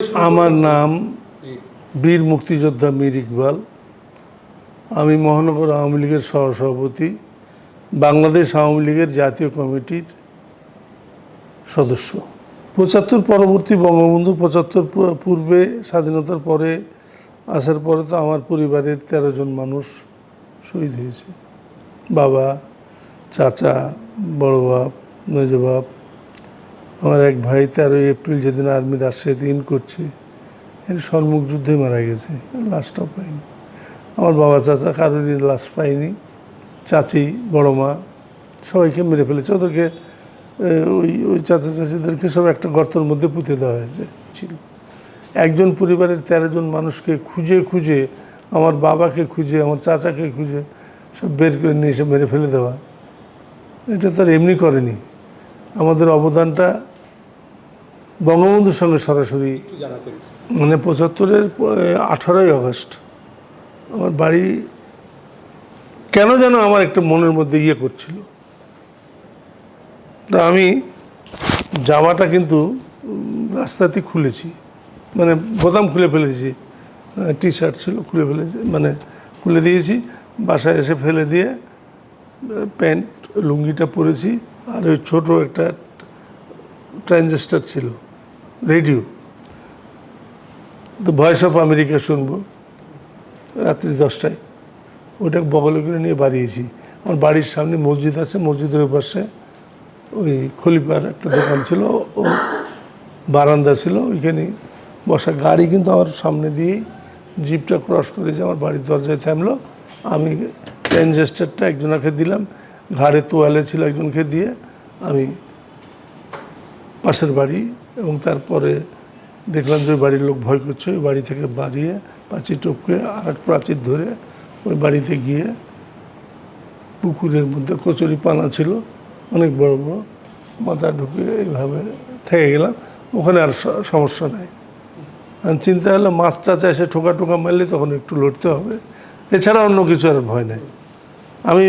আমার নাম বীর মুক্তিযোদ্ধা মীর ইকবাল। আমি মহানগর আওয়ামী লীগের সহসভাপতি বাংলাদেশ আওয়ামী লীগের জাতীয় কমিটির সদস্য। পঁচাত্তর পরবর্তী বঙ্গবন্ধু পঁচাত্তর পূর্বে স্বাধীনতার পরে আসার পরে তো আমার পরিবারের তেরো জন মানুষ শহীদ হয়েছে। বাবা চাচা বড় বাপ মেজ বাপ আমার এক ভাই তেরোই এপ্রিল যেদিন আর্মি রাজশাহীতে ইন করছে, এর সম্মুখ যুদ্ধে মারা গেছে লাশটাও পাইনি। আমার বাবা চাচা কারোরই লাশ পাইনি চাচি, বড় মা, সবাইকে মেরে ফেলেছে। ওদেরকে ওই ওই চাচা চাচিদেরকে সব একটা গর্তের মধ্যে পুঁতে দেওয়া হয়েছে, ছিল। একজন পরিবারের তেরো জন মানুষকে খুঁজে খুঁজে, আমার বাবাকে খুঁজে, আমার চাচাকে খুঁজে, সব বের করে নিয়ে এসে মেরে ফেলে দেওয়া। এটা তো আর এমনি করেনি। আমাদের অবদানটা বঙ্গবন্ধুর সঙ্গে সরাসরি মানে পঁচাত্তরের আঠারোই আগস্ট। আমার বাড়ি কেন যেন আমার একটা মনের মধ্যে ইয়ে করছিল। তা আমি জামাটা কিন্তু রাস্তাতে খুলেছি। মানে বোতাম খুলে ফেলেছি। টি শার্ট ছিল খুলে ফেলেছি মানে খুলে দিয়েছি। বাসায় এসে ফেলে দিয়ে প্যান্ট লুঙ্গিটা পরেছি। আর ওই ছোটো একটা ট্রানজিস্টার ছিল, রেডিও। তো ভয়েস অফ আমেরিকা শুনব, রাত্রি দশটায়। ওটা বগলে করে নিয়ে বাড়িয়েছি। আমার বাড়ির সামনে মসজিদ আছে, মসজিদের পাশে ওই খলিপার একটা দোকান ছিল, ও বারান্দা ছিল, ওইখানে বসা গাড়ি কিন্তু আমার সামনে দিয়েই জিপটা ক্রস করেছে আমার বাড়ির দরজায় থামলো। আমি ট্রানজেস্টারটা একজনকে দিলাম ঘাড়ে তোয়ালে ছিল একজনকে দিয়ে আমি পাশের বাড়ি এবং তারপরে দেখলাম যে বাড়ির লোক ভয় করছে, ওই বাড়ি থেকে বাড়িয়ে প্রাচীর টপকে আর এক প্রাচীর ধরে ওই বাড়িতে গিয়ে পুকুরের মধ্যে কচুরি পানা ছিল, অনেক বড় বড় মাথা ঢুকে এইভাবে থেকে গেলাম, ওখানে আর সমস্যা নাই। চিন্তা হলো মাছ টাচা এসে ঠোকা টোকা মারলে তখন একটু লড়তে হবে, এছাড়া অন্য কিছু আর ভয় নাই। আমি